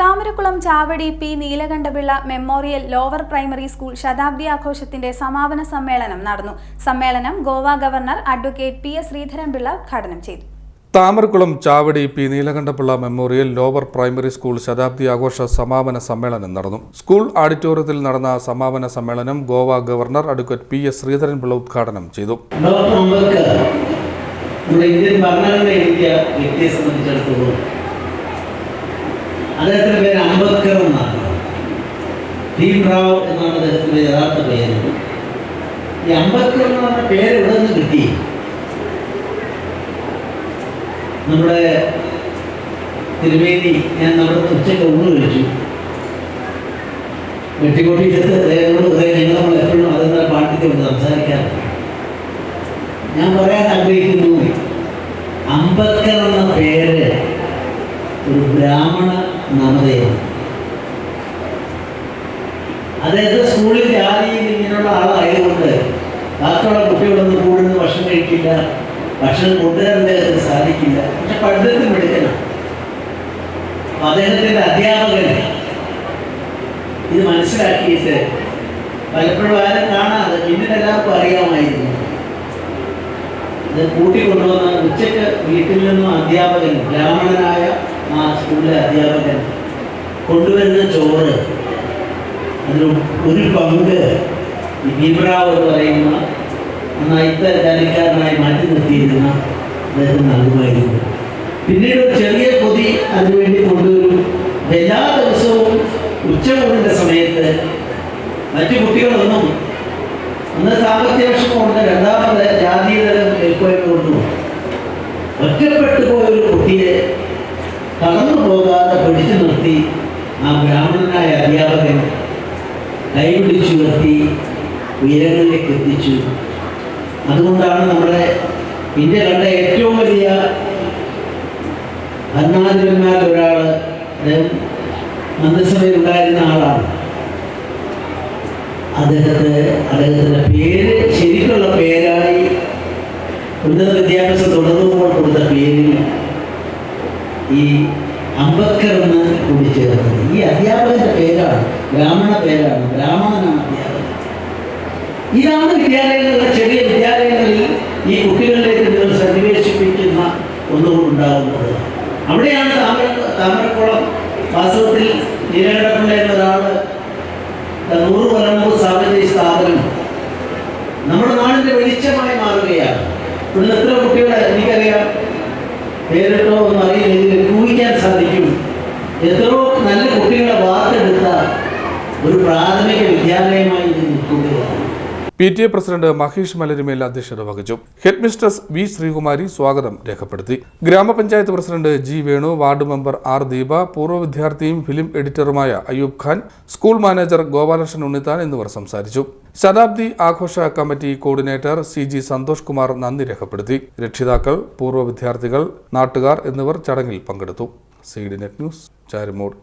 Thamarakulam Chavadi P Neelakantapillai memorial lower primary school ശതാബ്ദി ആഘോഷത്തിന്റെ സമാപന സമ്മേളനം നടന്നു. സമ്മേളനം Goa governor advocate P S Sreedharanpillai ഉദ്ഘാടനം ചെയ്തു. Thamarakulam Chavadi P Neelakantapillai memorial lower primary school ശതാബ്ദി ആഘോഷ സമാപന സമ്മേളനം നടന്നു. സ്കൂൾ ഓഡിറ്റോറിയത്തിൽ നടന്ന സമാപന സമ്മേളനം Goa governor advocate P S Sreedharan Pillai ഉദ്ഘാടനം ചെയ്തു. ഇന്ത്യൻ ഭരണഘടന എഴുതിയ വ്യക്തിയെ സംബന്ധിച്ചിടത്തോളം അദ്ദേഹത്തിന്റെ പേര് അംബേദ്കർ എന്നാണ്. ഭീംറാവ് എന്നാണ് അദ്ദേഹത്തിന്റെ യഥാർത്ഥ പേര്. ഈ അംബേദ്കർ എന്ന് പറഞ്ഞ പേര് ഇവിടെ നിന്ന് കിട്ടി? നമ്മുടെ തിരുവേദി ഞാൻ നമ്മുടെ ഉച്ചയ്ക്ക് ഊണ് കഴിച്ചു. വെട്ടിക്കൊട്ടിയിട്ട് അദ്ദേഹത്തോട് ഞങ്ങൾ നമ്മൾ എപ്പോഴും അതെന്നാൽ പാട്ടിക്ക് കൊണ്ട് സംസാരിക്കാറുണ്ട്. ഞാൻ പറയാൻ ആഗ്രഹിക്കുന്നു. അംബേദ്കർ എന്ന പേര് ഒരു ബ്രാഹ്മണ നാമധേയമാണ് അതായത് സ്കൂളിൽ ആരെയും ഇങ്ങനെയുള്ള ആളായതുകൊണ്ട് ബാക്കിയുള്ള കുട്ടികളൊന്നും കൂടുതൽ ഭക്ഷണം കഴിക്കില്ല. ഭക്ഷണം കൊണ്ടുവരാൻ സാധിക്കില്ല. പക്ഷെ പഠിത്തത്തിൽ മിടുക്കനാണ് അദ്ദേഹത്തിന്റെ അധ്യാപകൻ ഇത് മനസ്സിലാക്കിയിട്ട് പലപ്പോഴും ആരും കാണാതെ പിന്നീട് എല്ലാവർക്കും അറിയാമായിരുന്നു. ഇത് കൂട്ടിക്കൊണ്ടുവന്ന ഉച്ചയ്ക്ക് വീട്ടിൽ നിന്നും അധ്യാപകൻ ബ്രാഹ്മണനായ ആ സ്കൂളിലെ അധ്യാപകൻ കൊണ്ടുവരുന്ന ചോറ് അതിൽ ഒരു പങ്ക് ഭീമറാവ് എന്ന് പറയുന്ന നയിത്ത മാറ്റി നിർത്തിയിരുന്ന അദ്ദേഹം നൽകുമായിരുന്നു. പിന്നീട് ഒരു ചെറിയ പൊതി അതിനുവേണ്ടി കൊണ്ടുവരും. എല്ലാ ദിവസവും ഉച്ചകൂടിന്റെ സമയത്ത് മറ്റു കുട്ടികളൊന്നും അന്ന് സാമ്പത്തിക വിഷമമുണ്ട് രണ്ടാമത് ജാതീയതരം കൊണ്ടു ഒറ്റപ്പെട്ടു പോയൊരു കുട്ടിയെ കടന്നു പോകാതെ പിടിച്ചു നിർത്തി ആ ബ്രാഹ്മണനായ അധ്യാപകൻ കൈപിടിച്ചു നിർത്തി ഉയരങ്ങളിലേക്ക് എത്തിച്ചു. അതുകൊണ്ടാണ് നമ്മുടെ ഇന്ത്യ കണ്ട ഏറ്റവും വലിയ ഭരണാധിപന്മാരിൽ ഒരാൾ മന്ത്രിസഭയിൽ ഉണ്ടായിരുന്ന ആളാണ്. അദ്ദേഹത്തെ അദ്ദേഹത്തിന്റെ പേര് ശരിക്കുള്ള പേരായി ഉന്നത വിദ്യാഭ്യാസം തുടർന്നുമ്പോൾ കൊടുത്ത പേരിൽ ഈ അംബേദ്കർ എന്ന് കൂടി ചേർത്തത് ഈ അധ്യാപകന്റെ പേരാണ് ബ്രാഹ്മണ പേരാണ് ബ്രാഹ്മണനാണ് അധ്യാപകൻ. ഇതാണ് വിദ്യാലയങ്ങളിലെ ചെറിയ വിദ്യാലയങ്ങളിൽ ഈ കുട്ടികളിലേക്ക് നിങ്ങൾ സന്നിവേശിപ്പിക്കുന്ന ഒന്നുകൊണ്ടുണ്ടാകുന്നത് അവിടെയാണ് താമര താമരക്കുളം. വാസ്തവത്തിൽ നീലകണ്ഠപിള്ള എന്ന ഒരാൾ നൂറ് കൊല്ലം സ്ഥാപിച്ച ഈ സ്ഥാപനം നമ്മുടെ നാടിന്റെ വെളിച്ചമായി മാറുകയാണ്. ഇന്ന് എത്ര കുട്ടികളെ എനിക്കറിയാം? பேருக்கோ ஒரு மாதிரி P T A president Mahesh Malarimel അധ്യക്ഷത വഹിച്ചു. ഹെഡ് മിസ്ട്രസ് വി ശ്രീകുമാരി സ്വാഗതം രേഖപ്പെടുത്തി. ഗ്രാമപഞ്ചായത്ത് president G Venu ward member R Deepa പൂർവ വിദ്യാർത്ഥിയും ഫിലിം എഡിറ്ററുമായ അയ്യൂബ് ഖാൻ സ്കൂൾ മാനേജർ ഗോപാലകൃഷ്ണൻ ഉണ്ണിത്താൻ എന്നിവർ സംസാരിച്ചു. ശതാബ്ദി ആഘോഷ committee coordinator C G Santhosh Kumar നന്ദി രേഖപ്പെടുത്തി. രക്ഷിതാക്കൾ പൂർവ വിദ്യാർത്ഥികൾ നാട്ടുകാർ എന്നിവർ ചടങ്ങിൽ പങ്കെടുത്തു. C net news Charummood